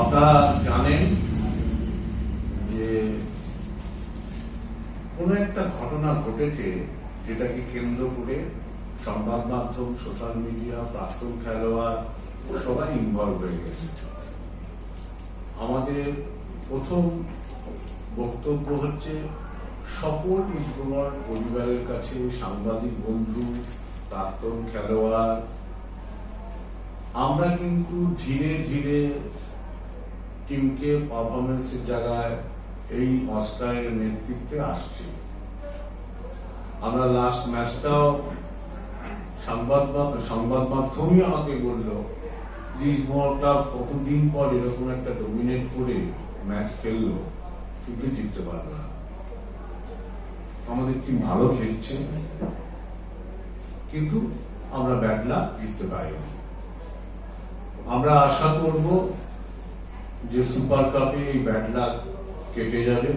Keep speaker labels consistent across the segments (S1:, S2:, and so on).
S1: আপনারা জানেন যে কোনো একটা ঘটনা ঘটেছে যেটাকে কেন্দ্র করে সংবাদ মাধ্যম সোশ্যাল মিডিয়া প্রাক্তন খেলোয়াড় সবাই ইনভলভ হয়ে গেছে। আমাদের প্রথম বক্তব্য হচ্ছে সকল ইস্টবেঙ্গল পরিবারের কাছে সাংবাদিক বন্ধু, প্রাক্তন খেলোয়াড়। আমরা কিন্তু ধীরে ধীরে টিমকে পারফরমেন্সের জায়গায় এই অস্কারের নেতৃত্বে আসছে। আমরা লাস্ট ম্যাচটাও সংবাদ সংবাদ মাধ্যমই আমাকে বলল কতদিন পর এরকম একটা ডোমিনেট করে ম্যাচ খেললো, কিন্তু জিততে পারল না। আমাদের টিম ভালো খেলছে, কিন্তু আমরা ব্যাট লাক জিততে পারিনি। আমরা আশা করব যে সুপার কাপে এই ব্যাট লাক কেটে যাবে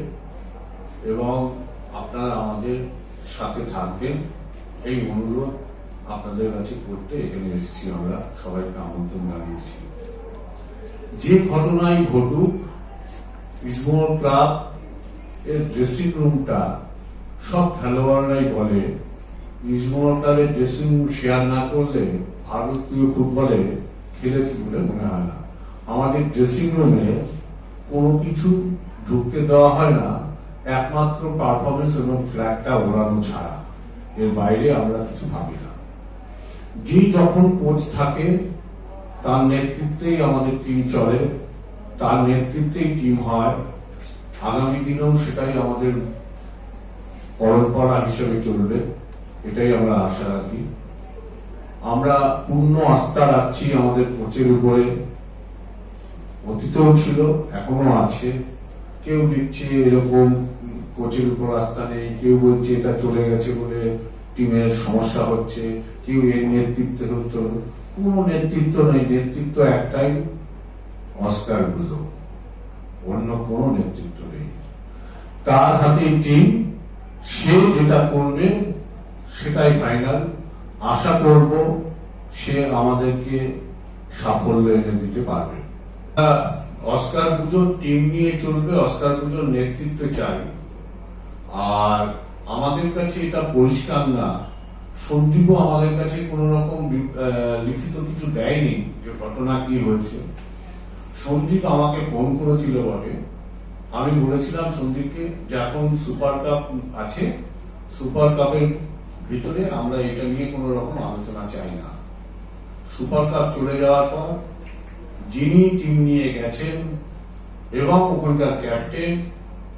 S1: এবং আপনারা আমাদের সাথে থাকবেন। এই অনুরোধ আপনাদের কাছে করতে এখানে এসেছি আমরা। সবাইকে আমন্ত্রণ জানিয়েছি। যে ঘটনাই ঘটুক, ইসমোর ক্লাব এর ড্রেসিং রুমটা সব খেলোয়াড়রাই বলে, ইসমোর ক্লাবের ড্রেসিং রুম শেয়ার না করলে ভারতীয় ফুটবলে খেলেছি বলে মনে হয় না। আমাদের ড্রেসিং রুমে কোনো কিছু ঢুকতে দেওয়া হয় না, একমাত্র পারফরমেন্স এবং ফ্ল্যাগটা ওড়ানো ছাড়া। এর বাইরে আমরা কিছু ভাবি না। যে যখন কোচ থাকে, তার নেতৃত্বেই আমাদের টিম চলে, তার নেতৃত্বেই টিম হয়। আগামী দিনেও সেটাই আমাদের পরম্পরা হিসেবে চলবে, এটাই আমরা আশা রাখি। আমরা পূর্ণ আস্থা রাখছি আমাদের কোচের উপরে। অতীতও ছিল এখনও আছে। কেউ দিচ্ছে এরকম কোচের উপর আস্থা নেই, কেউ বলছে এটা চলে গেছে বলে টিমের সমস্যা হচ্ছে, কেউ এর নেতৃত্বে হচ্ছে কোনো নেতৃত্ব নেই, নেতৃত্ব একটাই, অস্কার বুঝো অন্য কোনো নেতৃত্ব নেই। তার হাতে টিম, সে যেটা করবে, সেটাই ফাইনাল আশা করব সে আমাদেরকে সাফল্য এনে দিতে পারবে। অস্কার পুজোর টিম নিয়ে চলবে, অস্কার পুজোর নেতৃত্ব চাই আর আমাদের কাছে এটা পরিষ্কার না। সন্দীপও আমাদের কাছে কোনো রকম লিখিত কিছু দেয়নি যে ঘটনা কি হয়েছে। সন্দীপ আমাকে ফোন করেছিল বটে। আমি বলেছিলাম সন্দীপকে যে এখন সুপার কাপ আছে সুপার কাপের ভিতরে আমরা এটা নিয়ে কোনো রকম আলোচনা চাই না। সুপার কাপ চলে যাওয়ার পর যিনি টিম নিয়ে গেছেন এবং ওখানকার ক্যাপ্টেন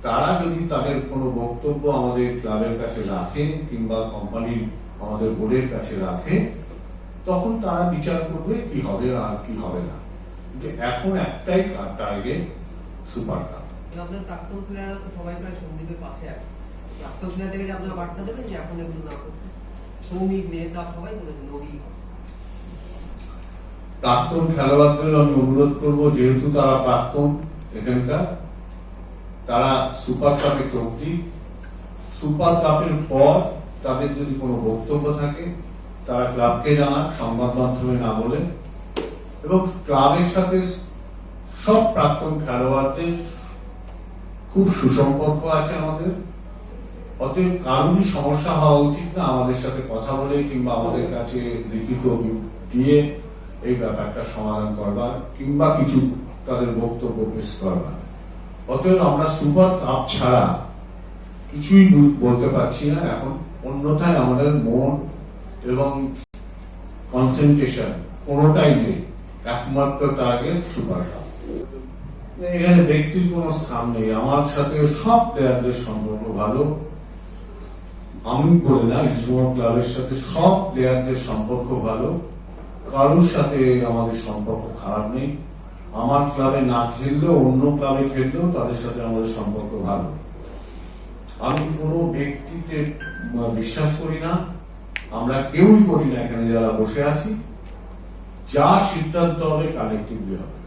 S1: তারা যদি তাদের কোনো বক্তব্য আমাদের ক্লাবের কাছে রাখে কিংবা কোম্পানির আমাদের বোর্ডের কাছে রাখে তখন তারা বিচার করবে কি হবে আর কি হবে না। এখন একটাই টার্গেট সুপার কাপ
S2: আপনার প্রাক্তন প্লেয়াররা তো সবাই প্রায় সন্দীপের পাশে আছে। প্রাক্তন প্লেয়ার থেকে যে আপনারা বার্তা দেবেন যে এখন না সৌমিক নেতা সবাই বলেছেন নবী
S1: প্রাক্তন খেলোয়াড়দের আমি অনুরোধ করব, যেহেতু তারা প্রাক্তন এখানকার, তারা সুপার কাপে যোগ দিক। সুপার কাপের পর তাদের যদি কোনো বক্তব্য থাকে, তারা ক্লাবকে জানাক, সংবাদ মাধ্যমে না বলে। এবং ক্লাবের সাথে সব প্রাক্তন খেলোয়াড়দের খুব সুসম্পর্ক আছে আমাদের। অতএব কারোরই সমস্যা হওয়া উচিত না আমাদের সাথে কথা বলে কিংবা আমাদের কাছে লিখিত দিয়ে এই ব্যাপারটা সমাধান করবার কিংবা কিছু তাদের বক্তব্য পেশ করবার। অতএব আমরা সুপার কাপ ছাড়া কিছুই বলতে পারছি না। এখন অন্যথায় আমাদের মন এবং কনসেন্ট্রেশন কোনোটাই নেই। একমাত্র টার্গেট সুপার কাপ। এখানে ব্যক্তির কোনো স্থান নেই। আমার সাথে সব প্লেয়ারদের সম্পর্ক ভালো। আমি বলি না ইসমোর ক্লাবের সাথে সব প্লেয়ারদের সম্পর্ক ভালো। কারোর সাথে আমাদের সম্পর্ক খারাপ নেই। আমার ক্লাবে না খেললেও, অন্য ক্লাবে খেললেও তাদের সাথে আমাদের সম্পর্ক ভালো। আমি কোনো ব্যক্তিতে বিশ্বাস করি না। আমরা কেউই করি না এখানে যারা বসে আছি। যা সিদ্ধান্ত হবে কালেক্টিভলি হবে।